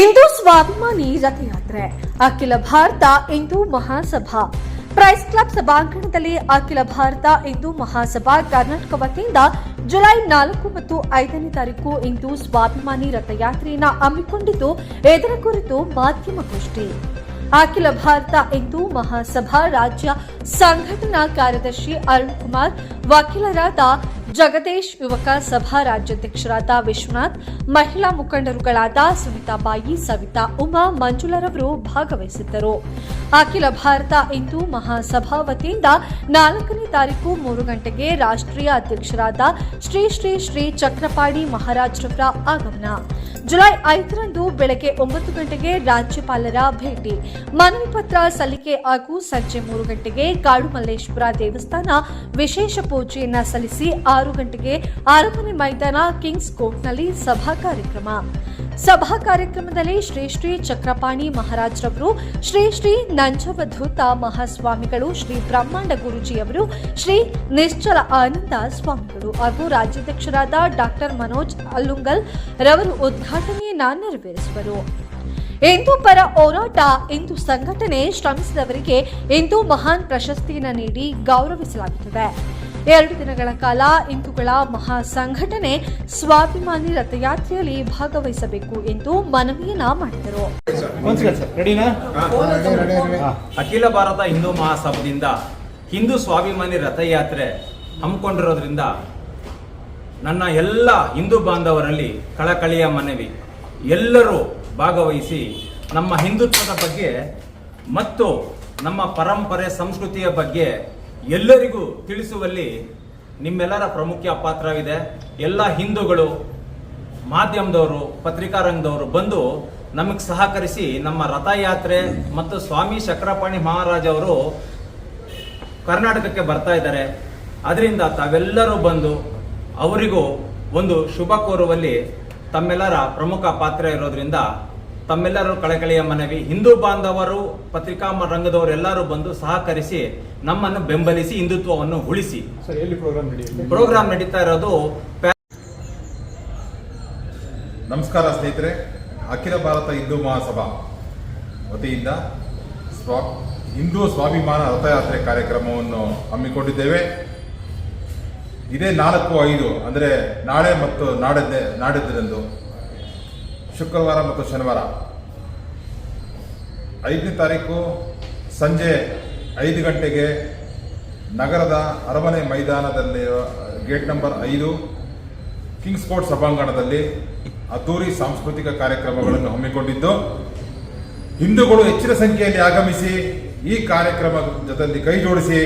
ಇಂದು ಸ್ವಾಭಿಮಾನಿ ರಥಯಾತ್ರೆ. ಅಖಿಲ ಭಾರತ ಇಂದು ಮಹಾಸಭಾ. ಪ್ರೈಸ್ ಕ್ಲಬ್ ಸಭಾಂಗಣದಲ್ಲಿ ಅಖಿಲ ಭಾರತ ಇಂದು ಮಹಾಸಭಾ ಕರ್ನಾಟಕ ವತಿಯಿಂದ ಜುಲೈ ನಾಲ್ಕು ಮತ್ತು ಐದನೇ ತಾರೀಕು ಇಂದು ಸ್ವಾಭಿಮಾನಿ ರಥಯಾತ್ರೆಯನ್ನು ಹಮ್ಮಿಕೊಂಡಿದ್ದು ಇದರ ಕುರಿತು ಮಾಧ್ಯಮಗೋಷ್ಠಿ ಅಖಿಲ ಭಾರತ ಇಂದು ಮಹಾಸಭಾ ರಾಜ್ಯ ಸಂಘಟನಾ ಕಾರ್ಯದರ್ಶಿ ಅರುಣ್ ಕುಮಾರ್, ವಕೀಲರಾದ ಜಗದೀಶ್, ಯುವಕ ಸಭಾ ರಾಜ್ಯಾಧ್ಯಕ್ಷರಾದ ವಿಶ್ವನಾಥ್, ಮಹಿಳಾ ಮುಖಂಡರುಗಳಾದ ಸುನೀತಾಬಾಯಿ, ಸವಿತಾ, ಉಮಾ, ಮಂಜುಳರವರು ಭಾಗವಹಿಸಿದ್ದರು. ಅಖಿಲ ಭಾರತ ಹಿಂದೂ ಮಹಾಸಭಾ ವತಿಯಿಂದ ನಾಲ್ಕನೇ ತಾರೀಕು ಮೂರು ಗಂಟೆಗೆ ರಾಷ್ಟ್ರೀಯ ಅಧ್ಯಕ್ಷರಾದ ಶ್ರೀ ಶ್ರೀ ಶ್ರೀ ಚಕ್ರಪಾಣಿ ಮಹಾರಾಜ್ರವರ ಆಗಮನ. ಜುಲೈ ಐದರಂದು ಬೆಳಗ್ಗೆ ಒಂಬತ್ತು ಗಂಟೆಗೆ ರಾಜ್ಯಪಾಲರ ಭೇಟಿ. ಮನವಿ ಪತ್ರ ಸಲ್ಲಿಕೆ ಹಾಗೂ ಸಂಜೆ ಮೂರು ಗಂಟೆಗೆ ಕಾಡುಮಲ್ಲೇಶ್ವರ ದೇವಸ್ಥಾನ ವಿಶೇಷ ಪೂಜೆಯನ್ನ ಸಲ್ಲಿಸಿ ಆರು ಗಂಟೆಗೆ ಅರಮನೆ ಮೈದಾನ ಕಿಂಗ್ಸ್ ಕೋರ್ಟ್ನಲ್ಲಿ ಸಭಾ ಕಾರ್ಯಕ್ರಮ. ಸಭಾ ಕಾರ್ಯಕ್ರಮದಲ್ಲಿ ಶ್ರೀ ಶ್ರೀ ಚಕ್ರಪಾಣಿ ಮಹಾರಾಜ್ರವರು, ಶ್ರೀ ಶ್ರೀ ನಂಜವಧೂತ ಮಹಾಸ್ವಾಮಿಗಳು, ಶ್ರೀ ಬ್ರಹ್ಮಾಂಡ ಗುರುಜಿಯವರು, ಶ್ರೀ ನಿಶ್ಚಲ ಆನಂದ ಸ್ವಾಮಿಗಳು ಹಾಗೂ ರಾಜ್ಯಾಧ್ಯಕ್ಷರಾದ ಡಾಕ್ಟರ್ ಮನೋಜ್ ಅಲ್ಲುಂಗಲ್ ರವರು ಉದ್ಘಾಟನೆಯನ್ನ ನೆರವೇರಿಸುವರು ಹಿಂದೂ ಪರ ಹೋರಾಟ ಇಂದು ಸಂಘಟನೆ ಶ್ರಮಿಸಿದವರಿಗೆ ಹಿಂದೂ ಮಹಾನ್ ಪ್ರಶಸ್ತಿಯನ್ನು ನೀಡಿ ಗೌರವಿಸಲಾಗುತ್ತದೆ. ಎರಡು ದಿನಗಳ ಕಾಲ ಹಿಂದೂಗಳ ಮಹಾ ಸಂಘಟನೆ ಸ್ವಾಭಿಮಾನಿ ರಥಯಾತ್ರೆಯಲ್ಲಿ ಭಾಗವಹಿಸಬೇಕು ಎಂದು ಮನವಿಯನ್ನ ಮಾಡಿದರು. ಅಖಿಲ ಭಾರತ ಹಿಂದೂ ಮಹಾಸಭದಿಂದ ಹಿಂದೂ ಸ್ವಾಭಿಮಾನಿ ರಥಯಾತ್ರೆ ಹಮ್ಮಿಕೊಂಡಿರೋದ್ರಿಂದ ನನ್ನ ಎಲ್ಲ ಹಿಂದೂ ಬಾಂಧವರಲ್ಲಿ ಕಳಕಳಿಯ ಮನವಿ ಎಲ್ಲರೂ ಭಾಗವಹಿಸಿ ನಮ್ಮ ಹಿಂದುತ್ವದ ಬಗ್ಗೆ ಮತ್ತು ನಮ್ಮ ಪರಂಪರೆ ಸಂಸ್ಕೃತಿಯ ಬಗ್ಗೆ ಎಲ್ಲರಿಗೂ ತಿಳಿಸುವಲ್ಲಿ ನಿಮ್ಮೆಲ್ಲರ ಪ್ರಮುಖ ಪಾತ್ರವಿದೆ. ಎಲ್ಲ ಹಿಂದೂಗಳು, ಮಾಧ್ಯಮದವರು ಪತ್ರಿಕಾ ರಂಗದವರು ಬಂದು ನಮಗೆ ಸಹಕರಿಸಿ ನಮ್ಮ ರಥಯಾತ್ರೆ ಮತ್ತು ಸ್ವಾಮಿ ಚಕ್ರಪಾಣಿ ಮಹಾರಾಜ್ ಅವರು ಕರ್ನಾಟಕಕ್ಕೆ ಬರ್ತಾ ಇದ್ದಾರೆ. ಅದರಿಂದ ತಾವೆಲ್ಲರೂ ಬಂದು ಅವರಿಗೂ ಒಂದು ಶುಭ ಕೋರುವಲ್ಲಿ ತಮ್ಮೆಲ್ಲರ ಪ್ರಮುಖ ಪಾತ್ರ ಇರೋದ್ರಿಂದ ತಮ್ಮೆಲ್ಲರೂ ಕಳಕಳಿಯ ಮನವಿ. ಹಿಂದೂ ಬಾಂಧವರು ಪತ್ರಿಕಾ ರಂಗದವರೆಲ್ಲರೂ ರಂಗದವರು ಎಲ್ಲರೂ ಬಂದು ಸಹಕರಿಸಿ ನಮ್ಮನ್ನು ಬೆಂಬಲಿಸಿ ಹಿಂದುತ್ವವನ್ನು ಉಳಿಸಿ. ಸರ್ ಎಲ್ಲಿ ಪ್ರೋಗ್ರಾಮ್ ನಡೆಯುತ್ತೆ ಪ್ರೋಗ್ರಾಮ್ ನಡೀತಾ ಇರೋದು ನಮಸ್ಕಾರ ಸ್ನೇಹಿತರೆ. ಅಖಿಲ ಭಾರತ ಹಿಂದೂ ಮಹಾಸಭಾ ವತಿಯಿಂದ ಸ್ವಾ ಹಿಂದೂ ಸ್ವಾಭಿಮಾನ ರಥಯಾತ್ರೆ ಕಾರ್ಯಕ್ರಮವನ್ನು ಹಮ್ಮಿಕೊಂಡಿದ್ದೇವೆ. ಇದೇ ನಾಲ್ಕು ಐದು ಅಂದರೆ ನಾಳೆ ಮತ್ತು ನಾಡದ್ದೆ ನಾಡಿದ್ದಂದು ಶುಕ್ರವಾರ ಮತ್ತು ಶನಿವಾರ. ಐದನೇ ತಾರೀಕು ಸಂಜೆ ಐದು ಗಂಟೆಗೆ ನಗರದ ಅರಮನೆ ಮೈದಾನದಲ್ಲಿ ಗೇಟ್ ನಂಬರ್ ಐದು ಕಿಂಗ್ಸ್ ಕೋರ್ಟ್ ಸಭಾಂಗಣದಲ್ಲಿ ಅದ್ದೂರಿ ಸಾಂಸ್ಕೃತಿಕ ಕಾರ್ಯಕ್ರಮಗಳನ್ನು ಹಮ್ಮಿಕೊಂಡಿದ್ದು, ಹಿಂದೂಗಳು ಹೆಚ್ಚಿನ ಸಂಖ್ಯೆಯಲ್ಲಿ ಆಗಮಿಸಿ ಈ ಕಾರ್ಯಕ್ರಮ ಜೊತೆಯಲ್ಲಿ ಕೈ ಜೋಡಿಸಿ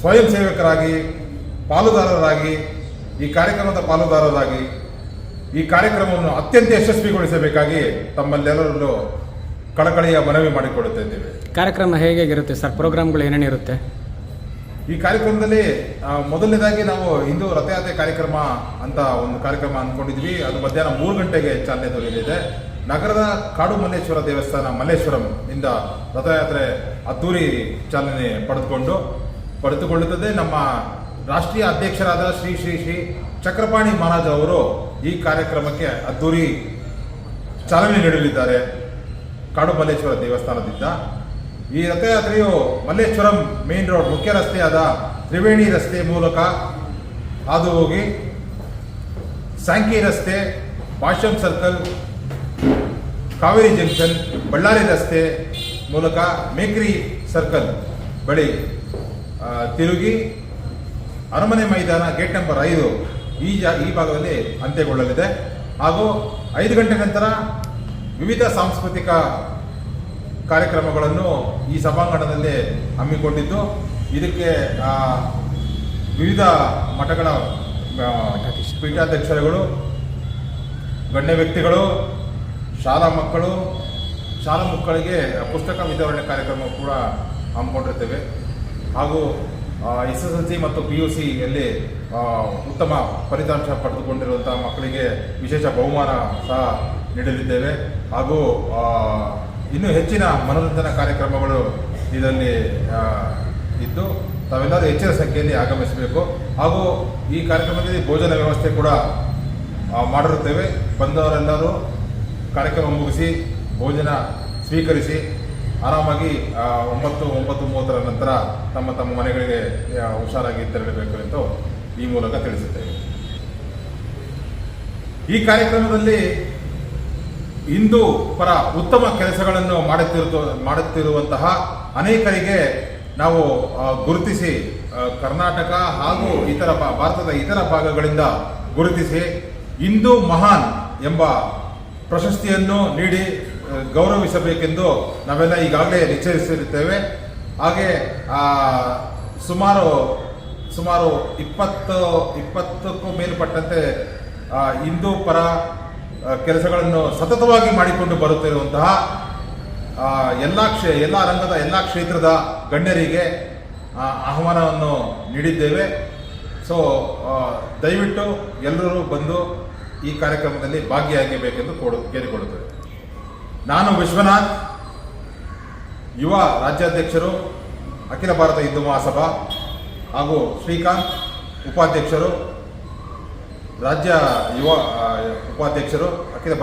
ಸ್ವಯಂ ಸೇವಕರಾಗಿ, ಪಾಲುದಾರರಾಗಿ, ಈ ಕಾರ್ಯಕ್ರಮದ ಪಾಲುದಾರರಾಗಿ ಈ ಕಾರ್ಯಕ್ರಮವನ್ನು ಅತ್ಯಂತ ಯಶಸ್ವಿಗೊಳಿಸಬೇಕಾಗಿ ತಮ್ಮಲ್ಲೆಲ್ಲರಲ್ಲೂ ಕಳಕಳಿಯ ಮನವಿ ಮಾಡಿಕೊಳ್ಳುತ್ತಿದ್ದೇವೆ ಕಾರ್ಯಕ್ರಮ ಹೇಗಿರುತ್ತೆ ಸರ್? ಪ್ರೋಗ್ರಾಮ್ಗಳು ಏನೇನು ಇರುತ್ತೆ? ಈ ಕಾರ್ಯಕ್ರಮದಲ್ಲಿ ಮೊದಲನೇದಾಗಿ ನಾವು ಹಿಂದೂ ರಥಯಾತ್ರೆ ಕಾರ್ಯಕ್ರಮ ಅಂತ ಒಂದು ಕಾರ್ಯಕ್ರಮ ಅಂದ್ಕೊಂಡಿದ್ವಿ ಅದು ಮಧ್ಯಾಹ್ನ ಮೂರು ಗಂಟೆಗೆ ಚಾಲನೆ ದೊರೆಯಲಿದೆ. ನಗರದ ಕಾಡು ಮಲ್ಲೇಶ್ವರ ದೇವಸ್ಥಾನ ಮಲ್ಲೇಶ್ವರಂ ಇಂದ ರಥಯಾತ್ರೆ ಅದ್ದೂರಿ ಚಾಲನೆ ಪಡೆದುಕೊಂಡು ಪಡೆದುಕೊಳ್ಳುತ್ತದೆ. ನಮ್ಮ ರಾಷ್ಟ್ರೀಯ ಅಧ್ಯಕ್ಷರಾದ ಶ್ರೀ ಶ್ರೀ ಶ್ರೀ ಚಕ್ರಪಾಣಿ ಮಹಾರಾಜ್ ಅವರು ಈ ಕಾರ್ಯಕ್ರಮಕ್ಕೆ ಅದ್ದೂರಿ ಚಾಲನೆ ನೀಡಲಿದ್ದಾರೆ. ಕಾಡು ಮಲ್ಲೇಶ್ವರ ದೇವಸ್ಥಾನದಿಂದ. ಈ ರಥಯಾತ್ರೆಯು ಮಲ್ಲೇಶ್ವರಂ ಮೇನ್ ರೋಡ್ ಮುಖ್ಯ ರಸ್ತೆಯಾದ ತ್ರಿವೇಣಿ ರಸ್ತೆ ಮೂಲಕ ಹಾದು ಹೋಗಿ ಸಾಂಕಿ ರಸ್ತೆ ಭಾಷ್ಯಂ ಸರ್ಕಲ್, ಕಾವೇರಿ ಜಂಕ್ಷನ್, ಬಳ್ಳಾರಿ ರಸ್ತೆ ಮೂಲಕ ಮೇಕ್ರಿ ಸರ್ಕಲ್ ಬಳಿ ತಿರುಗಿ ಅರಮನೆ ಮೈದಾನ ಗೇಟ್ ನಂಬರ್ ಐದು. ಈ ಜಾ, ಈ ಭಾಗದಲ್ಲಿ ಅಂತ್ಯಗೊಳ್ಳಲಿದೆ. ಹಾಗೂ ಐದು ಗಂಟೆ ನಂತರ ವಿವಿಧ ಸಾಂಸ್ಕೃತಿಕ ಕಾರ್ಯಕ್ರಮಗಳನ್ನು ಈ ಸಭಾಂಗಣದಲ್ಲಿ ಹಮ್ಮಿಕೊಂಡಿದ್ದು, ಇದಕ್ಕೆ ವಿವಿಧ ಮಠಗಳ ಪೀಠಾಧ್ಯಕ್ಷರುಗಳು, ಗಣ್ಯ ವ್ಯಕ್ತಿಗಳು, ಶಾಲಾ ಮಕ್ಕಳು, ಶಾಲಾ ಮಕ್ಕಳಿಗೆ ಪುಸ್ತಕ ವಿತರಣೆ ಕಾರ್ಯಕ್ರಮ ಕೂಡ ಹಮ್ಮಿಕೊಂಡಿರ್ತೇವೆ. ಹಾಗೂ ಎಸ್ ಎಸ್ ಎಲ್ ಸಿ ಮತ್ತು ಪಿ ಯು ಸಿಯಲ್ಲಿ ಉತ್ತಮ ಫಲಿತಾಂಶ ಪಡೆದುಕೊಂಡಿರುವಂಥ ಮಕ್ಕಳಿಗೆ ವಿಶೇಷ ಬಹುಮಾನ ಸಹ ನೀಡಲಿದ್ದೇವೆ. ಹಾಗೂ ಇನ್ನೂ ಹೆಚ್ಚಿನ ಮನೋರಂಜನಾ ಕಾರ್ಯಕ್ರಮಗಳು ಇದರಲ್ಲಿ ಇದ್ದು ತಾವೆಲ್ಲರೂ ಹೆಚ್ಚಿನ ಸಂಖ್ಯೆಯಲ್ಲಿ ಆಗಮಿಸಬೇಕು. ಹಾಗೂ ಈ ಕಾರ್ಯಕ್ರಮದಲ್ಲಿ ಭೋಜನ ವ್ಯವಸ್ಥೆ ಕೂಡ ಮಾಡಿರುತ್ತೇವೆ. ಬಂದವರೆಲ್ಲರೂ ಕಾರ್ಯಕ್ರಮ ಮುಗಿಸಿ, ಭೋಜನ ಸ್ವೀಕರಿಸಿ ಆರಾಮಾಗಿ ಒಂಬತ್ತು ಒಂಬತ್ತು ಮೂವತ್ತರ ನಂತರ ತಮ್ಮ ತಮ್ಮ ಮನೆಗಳಿಗೆ ಹುಷಾರಾಗಿ ತೆರಳಬೇಕು ಎಂದು ಈ ಮೂಲಕ ತಿಳಿಸುತ್ತೇವೆ. ಈ ಕಾರ್ಯಕ್ರಮದಲ್ಲಿ ಹಿಂದೂ ಪರ ಉತ್ತಮ ಕೆಲಸಗಳನ್ನು ಮಾಡುತ್ತಿರು ಮಾಡುತ್ತಿರುವಂತಹ ಅನೇಕರಿಗೆ ನಾವು ಗುರುತಿಸಿ ಕರ್ನಾಟಕ ಹಾಗೂ ಇತರ ಭಾರತದ ಇತರ ಭಾಗಗಳಿಂದ ಗುರುತಿಸಿ, ಹಿಂದೂ ಮಹಾನ್ ಎಂಬ ಪ್ರಶಸ್ತಿಯನ್ನು ನೀಡಿ ಗೌರವಿಸಬೇಕೆಂದು ನಾವೆಲ್ಲ ಈಗಾಗಲೇ ನಿಶ್ಚಯಿಸಿರುತ್ತೇವೆ ಹಾಗೆ ಸುಮಾರು ಸುಮಾರು ಇಪ್ಪತ್ತು, ಇಪ್ಪತ್ತಕ್ಕೂ ಮೇಲ್ಪಟ್ಟಂತೆ ಹಿಂದೂ ಪರ ಕೆಲಸಗಳನ್ನು ಸತತವಾಗಿ ಮಾಡಿಕೊಂಡು ಬರುತ್ತಿರುವಂತಹ ಎಲ್ಲ ಕ್ಷೇ, ಎಲ್ಲ ರಂಗದ, ಎಲ್ಲ ಕ್ಷೇತ್ರದ ಗಣ್ಯರಿಗೆ ಆಹ್ವಾನವನ್ನು ನೀಡಿದ್ದೇವೆ. ಸೊ ದಯವಿಟ್ಟು ಎಲ್ಲರೂ ಬಂದು ಈ ಕಾರ್ಯಕ್ರಮದಲ್ಲಿ ಭಾಗಿಯಾಗಬೇಕೆಂದು ಕೋಡು, ಕೇಳಿಕೊಳ್ಳುತ್ತೇವೆ. ನಾನು ವಿಶ್ವನಾಥ್, ಯುವ ರಾಜ್ಯಾಧ್ಯಕ್ಷರು, ಅಖಿಲ ಭಾರತ ಹಿಂದೂ ಮಹಾಸಭಾ ಹಾಗೂ ಶ್ರೀಕಾಂತ್ ಉಪಾಧ್ಯಕ್ಷರು, ರಾಜ್ಯ ಯುವ ಉಪಾಧ್ಯಕ್ಷರು, ಅಖಿಲ